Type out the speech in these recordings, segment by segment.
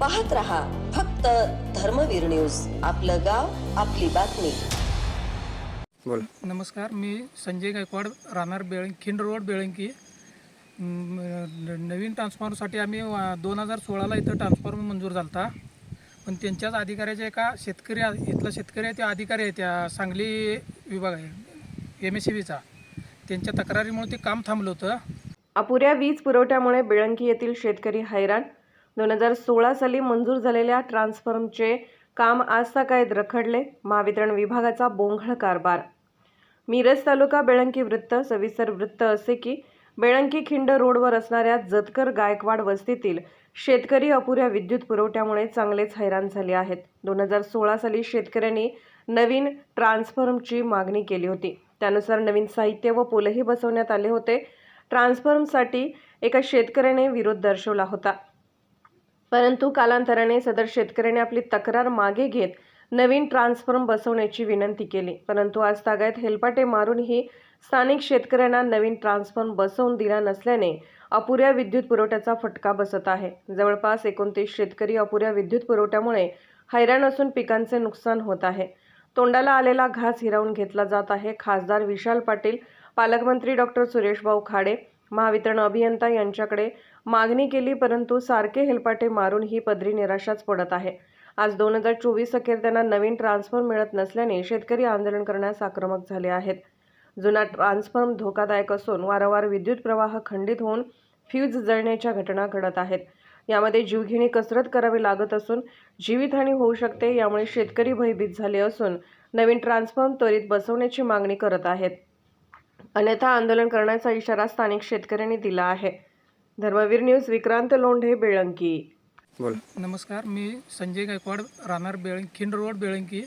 पाहत रहा फक्त धर्मवीर न्यूज. आपलं गाव आपली बातमी. बोला. नमस्कार मी संजय गायकवाड राहणार बेळंकी खिंड रोड बेळंकी. नवीन ट्रान्सफॉर्मरसाठी आम्ही दोन हजार सोळाला इथं ट्रान्सफॉर्मर मंजूर झाला होता पण त्यांच्याच अधिकाऱ्याच्या एका शेतकरी इथला शेतकरी आहे त्या अधिकारी आहे त्या सांगली विभाग आहे एम एस सी बीचा त्यांच्या तक्रारीमुळे ते काम थांबलं होतं. अपुऱ्या वीज पुरवठ्यामुळे बेळंकी येथील शेतकरी हैराण. दोन हजार सोळा साली मंजूर झालेल्या ट्रान्सफॉर्मचे काम आज सकाळी रखडले. महावितरण विभागाचा बोंघळ कारभार. मिरज तालुका बेळंकी वृत्त सविस्तर वृत्त असे की बेळंकी खिंड रोडवर असणाऱ्या जतकर गायकवाड वस्तीतील शेतकरी अपुऱ्या विद्युत पुरवठ्यामुळे चांगलेच हैराण झाले आहेत. दोन हजार सोळा साली शेतकऱ्यांनी नवीन ट्रान्सफॉर्मची मागणी केली होती. त्यानुसार नवीन साहित्य व पोलही बसवण्यात आले होते. ट्रान्सफॉर्मसाठी एका शेतकऱ्याने विरोध दर्शवला होता. परंतु कालांतराने सदर शेतकऱ्याने आपली तक्रार मागे घेत नवीन ट्रान्सफॉर्म बसवण्याची विनंती केली. परंतु आज तागायत हेलपाटे मारूनही स्थानिक शेतकऱ्यांना नवीन ट्रान्सफॉर्म बसवून दिला नसल्याने अपुऱ्या विद्युत पुरवठ्याचा फटका बसत आहे. जवळपास एकोणतीस शेतकरी अपुऱ्या विद्युत पुरवठ्यामुळे हैराण असून पिकांचे नुकसान होत आहे. तोंडाला आलेला घास हिरावून घेतला जात आहे. खासदार विशाल पाटील पालकमंत्री डॉक्टर सुरेशभाऊ खाडे महावितरण अभियंता यांच्याकडे मागणी केली परंतु सारखे हेलपाटे मारून ही पदरी निराशाच पडत आहे. आज दोन हजार चोवीस अखेर त्यांना नवीन ट्रान्सफॉर्म मिळत नसल्याने शेतकरी आंदोलन करण्यास आक्रमक झाले आहेत. जुना ट्रान्सफॉर्म धोकादायक असून वारंवार विद्युत प्रवाह खंडित होऊन फ्यूज जळण्याच्या घटना घडत आहेत. यामध्ये जीवघेणी कसरत करावी लागत असून जीवितहानी होऊ शकते यामुळे शेतकरी भयभीत झाले असून नवीन ट्रान्सफॉर्म त्वरित बसवण्याची मागणी करत आहेत. अन्यथा आंदोलन करण्याचा इशारा स्थानिक शेतकऱ्यांनी दिला आहे. धर्मवीर न्यूज विक्रांत लोंढे बेळंकी. बोला. नमस्कार मी संजय गायकवाड राहणार बेळंकी खिंड रोड बेळंकी.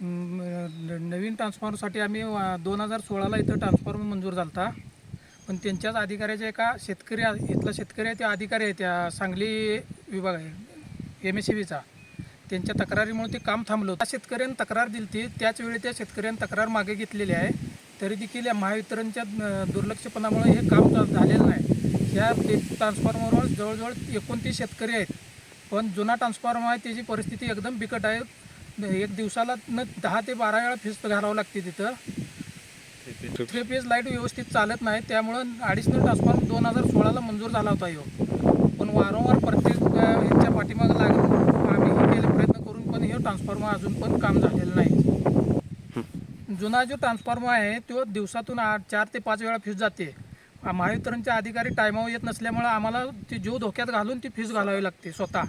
नवीन ट्रान्सफॉर्मरसाठी आम्ही दोन हजार सोळाला इथं ट्रान्सफॉर्मर मंजूर झाला होता पण त्यांच्याच अधिकाऱ्याच्या एका शेतकरी इथला शेतकरी आहे त्या अधिकारी आहे त्या सांगली विभाग आहे एम एस सी बीचा त्यांच्या तक्रारीमुळे ते काम थांबलं होतं. त्या शेतकऱ्यांनी तक्रार दिली ती त्याच वेळी त्या शेतकऱ्यांनी तक्रार मागे घेतलेली आहे. तरी देखील या महावितरणच्या दुर्लक्षपणामुळे हे काम झालेलं नाही. ह्या ट्रान्सफॉर्मरवर जवळजवळ एकोणतीस शेतकरी आहेत. पण जुना ट्रान्सफॉर्मर आहे त्याची परिस्थिती एकदम बिकट आहे. एक दिवसाला न दहा ते बारा वेळा फीस घालावं लागते तिथं. थ्री फेज लाइट व्यवस्थित चालत नाही. त्यामुळं ॲडिशनल ट्रान्सफॉर्मर दोन हजार सोळाला मंजूर झाला होता ह्यो पण वारंवार प्रत्येक अ, ह्याच्या पाठीमागं लागून आम्ही हे केले प्रयत्न करून पण हे ट्रान्सफॉर्मर अजून पण काम झालेलं नाही जुना जो ट्रान्सफॉर्मर आहे तो दिवसातून आठ चार ते पाच वेळा फ्यूज जाते. महावितरणचे अधिकारी टायमावर येत नसल्यामुळे आम्हाला ती जीव धोक्यात घालून ती फ्यूज घालावी लागते स्वतः.